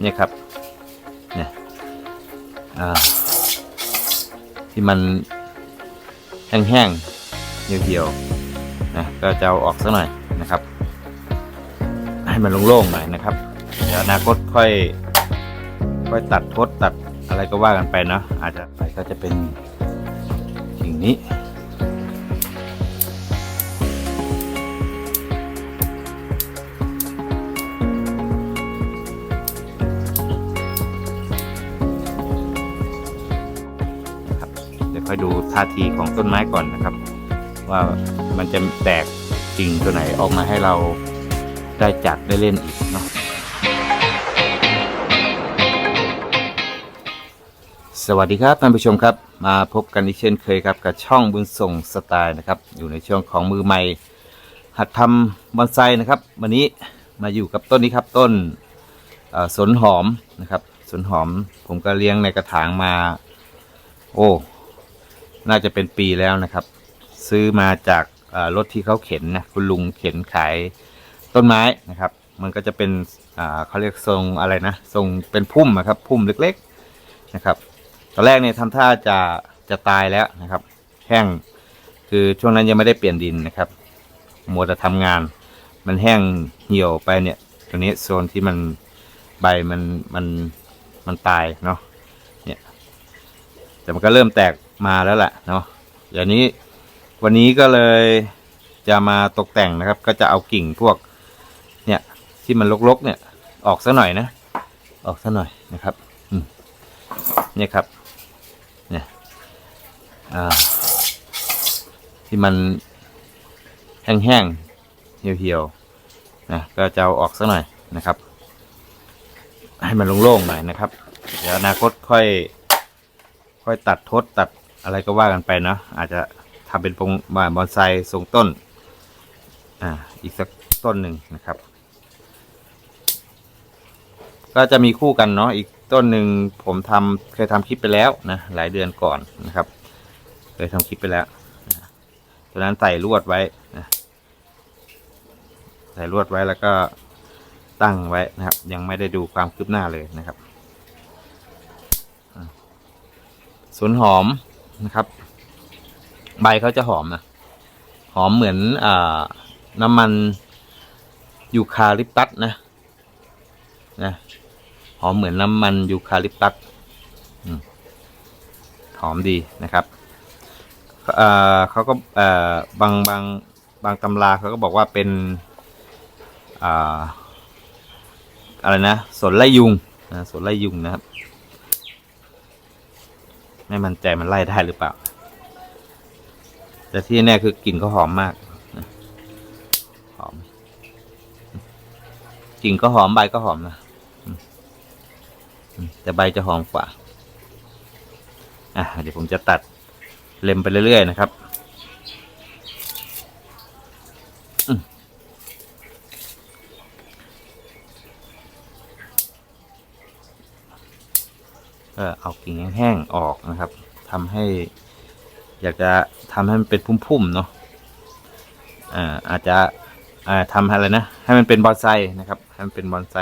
เนี่ยครับเนี่ยอ่าที่มันแห้งๆเหี่ยวๆนะก็จะเอาออกสักหน่อยนะครับ ให้มันโล่งๆหน่อยนะครับเดี๋ยวอนาคตค่อยค่อยตัดทดตัดอะไรก็ว่ากันไปเนาะอาจจะไปก็จะเป็นสิ่งนี้ อยดูท่าทีของต้นไม้ก่อนนะครับ ว่ามันจะแตกกิ่งตัวไหนออกมาให้เราได้จัดได้เล่นอีกเนาะสวัสดีครับท่านผู้ชมครับมาพบกันอีกเช่นเคยครับกับช่องบุญส่งสไตล์นะครับ อยู่ในช่วงของมือใหม่ หัดทำบอนไซนะครับ วันนี้มาอยู่กับต้นนี้ครับต้นสนหอมนะครับสนหอมผมก็เลี้ยงในกระถางมา โอ้ น่าจะเป็นปีแล้วนะครับ ซื้อมาจากรถที่เขาเข็นนะคุณลุงเข็นขายต้นไม้นะครับ มันก็จะเป็นเขาเรียกทรงอะไรนะทรงเป็นพุ่มนะครับ พุ่มเล็กๆนะครับ ตอนแรกเนี่ยทำท่าจะจะตายแล้วนะครับแห้งคือช่วงนั้นยังไม่ได้เปลี่ยนดินนะครับมัวแต่ทำงาน มันแห้งเหี่ยวไปเนี่ยตัวนี้โซนที่มันใบมันมันมันตายเนาะเนี่ยแต่มันก็เริ่มแตก มาแล้วแหละเนาะเดี๋ยวนี้วันนี้ก็เลยจะมาตกแต่งนะครับ ก็จะเอากิ่งพวก เนี่ยที่มันรกๆเนี่ย ออกซะหน่อยนะ ออกซะหน่อยนะครับเนี่ยครับ เนี่ยที่มันแห้งๆเหี่ยวๆนะก็จะเอาออกซะหน่อยนะครับ ให้มันโล่งๆหน่อยนะครับ เดี๋ยวอนาคตค่อย ค่อยตัดทดตัด อะไรก็ว่ากันไปเนาะอาจจะทำเป็นพงบานบอนไซทรงต้น อ่า อีกสักต้นหนึ่งนะครับ ก็จะมีคู่กันเนาะอีกต้นหนึ่งผมทำเคยทำคลิปไปแล้วนะหลายเดือนก่อนนะครับ เคยทำคลิปไปแล้วตอนนั้นใส่ลวดไว้นะใส่ลวดไว้แล้วก็ตั้งไว้นะครับ ยังไม่ได้ดูความคืบหน้าเลยนะครับสวนหอม นะครับ ใบเขาจะหอมนะหอมเหมือนอน้ำมันยูคาลิปตัสนะนะหอมเหมือนน้ำมันยูคาลิปตัสหอมดีนะครับเเขาก็บางบางบางตำราเขาก็บอกว่าเป็นออะไรนะสนไล่ยุงนะสนไล่ยุงนะครับ ไม่มั่นใจมันไล่ได้หรือเปล่า แต่ที่แน่คือกลิ่นเขาหอมมากหอมกลิ่นก็หอมใบก็หอมนะแต่ใบจะหอมกว่า อะเดี๋ยวผมจะตัดเล็มไปเรื่อยๆนะครับ ก็เอากิ่งแห้งๆออกนะครับทำให้ อยากจะทำให้มันเป็นพุ่มๆเนาะอ่าอาจจะอ่าทำอะไรนะให้มันเป็นบอนไซนะครับให้มันเป็นบอนไซ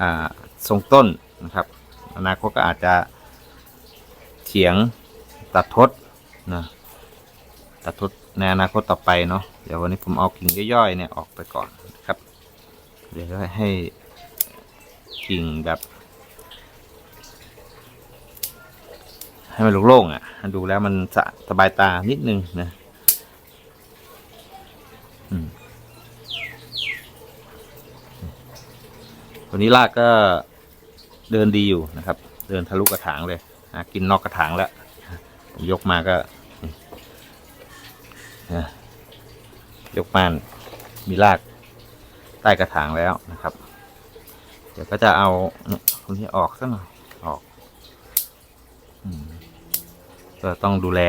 อ่าทรงต้นนะครับ อนาคตก็อาจจะเฉียงตัดทดนะตัดทดในอนาคตต่อไปเนาะเดี๋ยววันนี้ผมเอากิ่งย่อยๆเนี่ยออกไปก่อนนะครับ เดี๋ยวให้กิ่งแบบ ให้มันโล่งๆอะ ดูแล้วมันสะสบายตานิดนึงนะอืมตัวนี้ลากก็เดินดีอยู่นะครับ เดินทะลุกระถางเลยนะกินนอกกระถางแล้ว ผมยกมาก็นะยกมานมีรากใต้กระถางแล้วนะครับ เดี๋ยวก็จะเอาเนี่ยคนนี้ออกสักหน่อยออก อืม ก็ต้องดูแล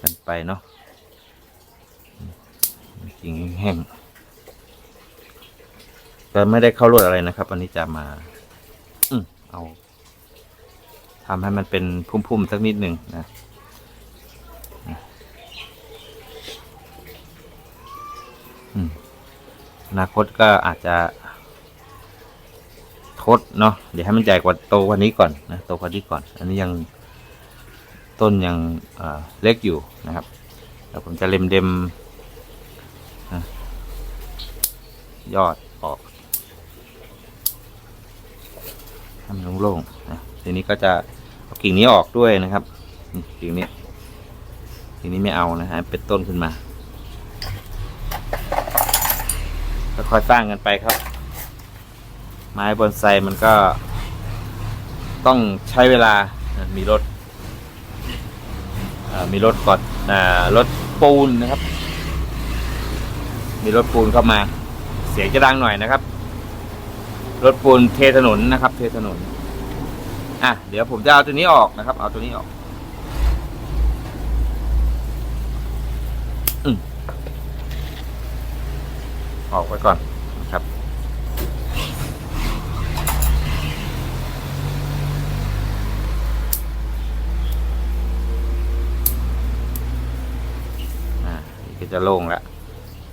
กันไปเนาะกิ่งแห้งก็ไม่ได้เข้ารวดอะไรนะครับวันนี้จะมาอืมเอาทำให้มันเป็นพุ่มๆสักนิดหนึ่งนะอืมอนาคตก็อาจจะทดเนาะเดี๋ยวให้มันใหญ่กว่าโตกว่านี้ก่อนนะโตกว่านี้ก่อน อันนี้ยัง ต้นยังเเล็กอยู่นะครับแล้วผมจะเล็มเดมยอดออกให้มันโล่งๆนะทีนี้ก็จะเอากิ่งนี้ออกด้วยนะครับกิ่งนี้กิ่งนี้ไม่เอานะฮะเป็นต้นขึ้นมาค่อยๆสร้างกันไปครับ ไม้บอนไซมันก็ต้องใช้เวลามีรถ มีรถก่อนรถปูนนะครับ มีรถปูนเข้ามา เสียงจะดังหน่อยนะครับ รถปูนเทถนนนะครับ เทถนน อะเดี๋ยวผมจะเอาตัวนี้ออกนะครับ เอาตัวนี้ออกอออกไว้ก่อนนะครับ อ่านี่ก็ จะโล่งแล้ว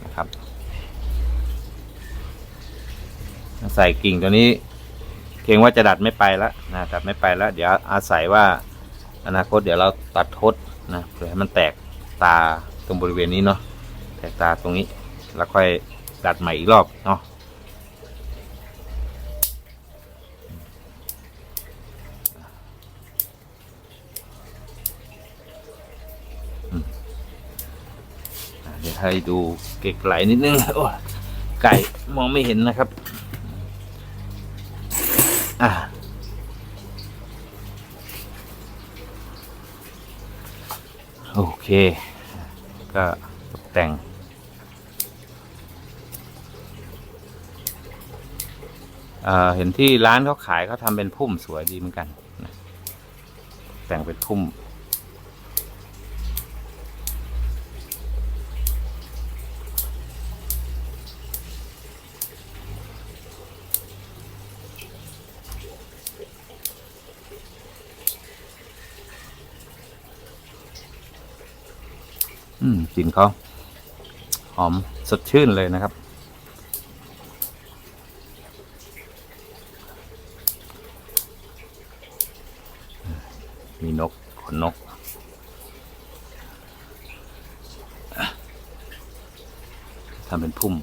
นะครับ ใส่กิ่งตัวนี้เกรงว่าจะดัดไม่ไปแล้วนะดัดไม่ไปแล้ว เดี๋ยวอาศัยว่าอนาคตเดี๋ยวเราตัดทดนะเพื่อให้มันแตกตาตรงบริเวณนี้เนาะแตกตาตรงนี้แล้วค่อยดัดใหม่อีกรอบเนาะอืมอะเดี๋ยว ให้ดูเก็กไหลนิดนึงโอ้ไก่มองไม่เห็นนะครับ อ่าโอเค ก็ตกแต่งเอ่อเห็นที่ร้านเขาขายเขาทำเป็นพุ่มสวยดีเหมือนกัน แต่งเป็นพุ่ม ลิ่นเขาหอมสดชื่นเลยนะครับ มีนกขนนก ทำเป็นพุ่ม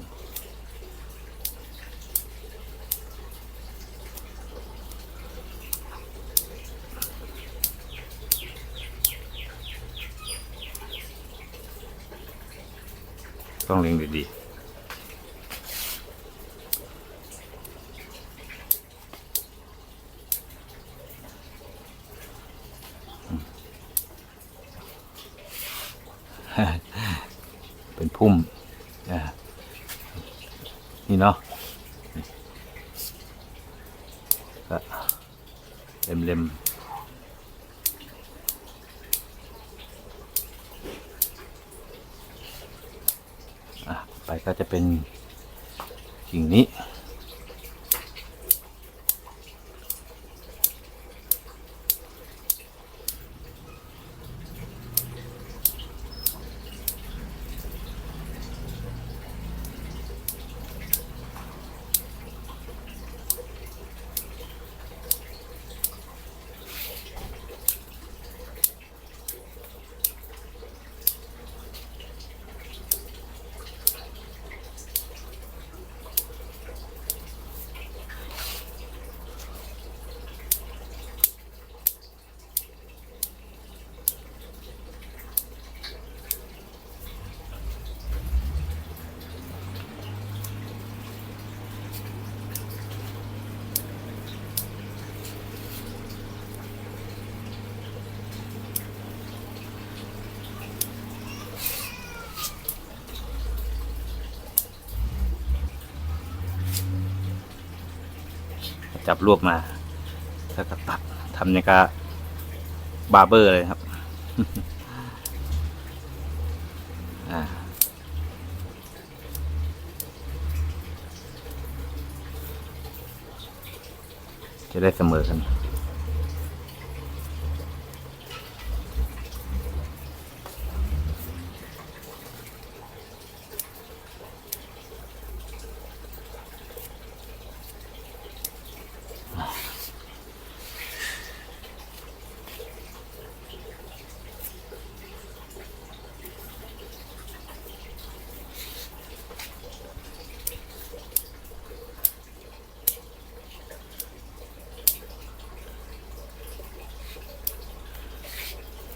ต้องเลี้ยงดีๆ เป็นพุ่มนี่เนาะเล็มๆ อะไป ก็จะเป็นกิ่งนี้ จับรวบมา แล้วก็ตัดทำอย่างกับบาร์เบอร์เลยครับจะได้เสมอกัน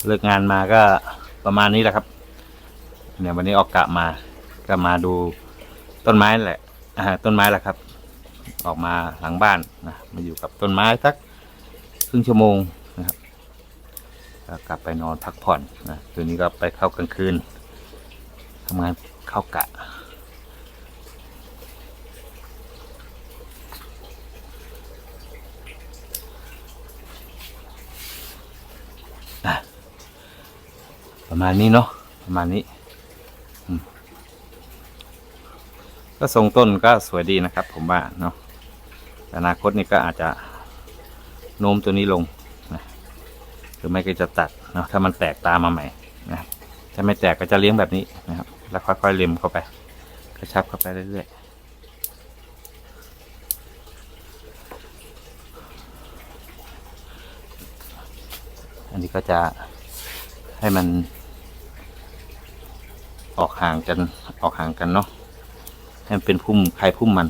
เลิกงานมาก็ประมาณนี้แหละครับ เนี่ยวันนี้ออกกะมาก็มาดูต้นไม้แหละต้นไม้แหละครับ ออกมาหลังบ้านนะมาอยู่กับต้นไม้สักครึ่งชั่วโมงนะครับก็กลับไปนอนพักผ่อนนะคืนนี้ก็ไปเข้ากลางคืนทำงานเข้ากะ ประมาณนี้เนาะประมาณนี้ก็ทรงต้นก็สวยดีนะครับ ผมว่าเนาะอนาคตนี่ก็อาจจะโน้มตัวนี้ลงนะหรือไม่ก็จะตัดเนาะถ้ามันแตกตามมาใหม่นะครับถ้าไม่แตกก็จะเลี้ยงแบบนี้นะครับ แล้วค่อยๆเล็มเข้าไปกระชับเข้าไปเรื่อยๆอันนี้ก็จะให้มัน ออกห่างกันออกห่างกันเนาะให้มันเป็นพุ่มใครพุ่มมัน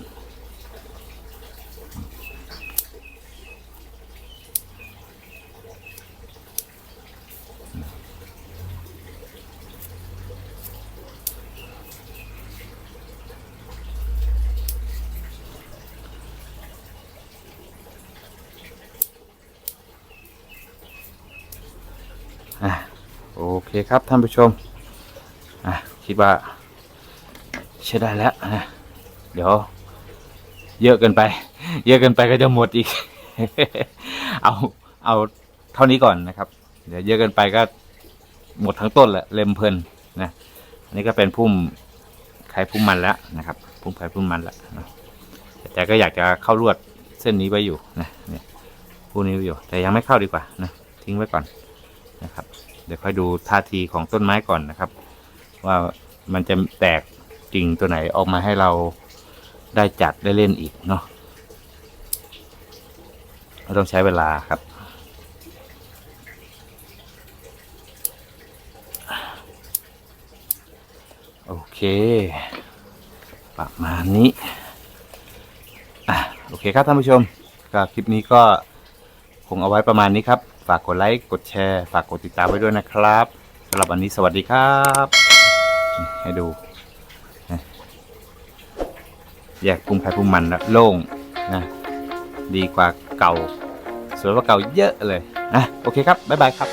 อะโอเคครับท่านผู้ชม คิดว่า ใช้ได้แล้วนะเดี๋ยว เยอะเกินไป เยอะเกินไปก็จะหมดอีก เอาเอาเท่านี้ก่อนนะครับ เดี๋ยวเยอะเกินไปก็หมดทั้งต้นแหละเล็มเพลินนะอันนี้ก็เป็นพุ่มไข่พุ่มมันแล้วนะครับ พุ่มไข่พุ่มมันแล้วนะแต่ก็อยากจะเข้าลวดเส้นนี้ไว้อยู่นะเนี่ยพุ่มนี้ไว้อยู่ แต่ยังไม่เข้าดีกว่านะทิ้งไว้ก่อนนะครับ เดี๋ยวค่อยดูท่าทีของต้นไม้ก่อนนะครับ ว่า มันจะแตกกิ่งตัวไหนออกมาให้เราได้จัดได้เล่นอีกเนาะต้องใช้เวลาครับ โอเค ประมาณนี้อะโอเคครับท่านผู้ชมก็คลิปนี้ก็คงเอาไว้ประมาณนี้ครับ ฝากกดไลค์ กดแชร์ ฝากกดติดตามไว้ด้วยนะครับสำหรับวันนี้สวัสดีครับ ให้ดูนะแยกพุ่มไผ่พุ่มมันแล้วโล่งนะดีกว่าเก่า สวยกว่าเก่าเยอะเลยนะโอเคครับ บ๊ายบายครับ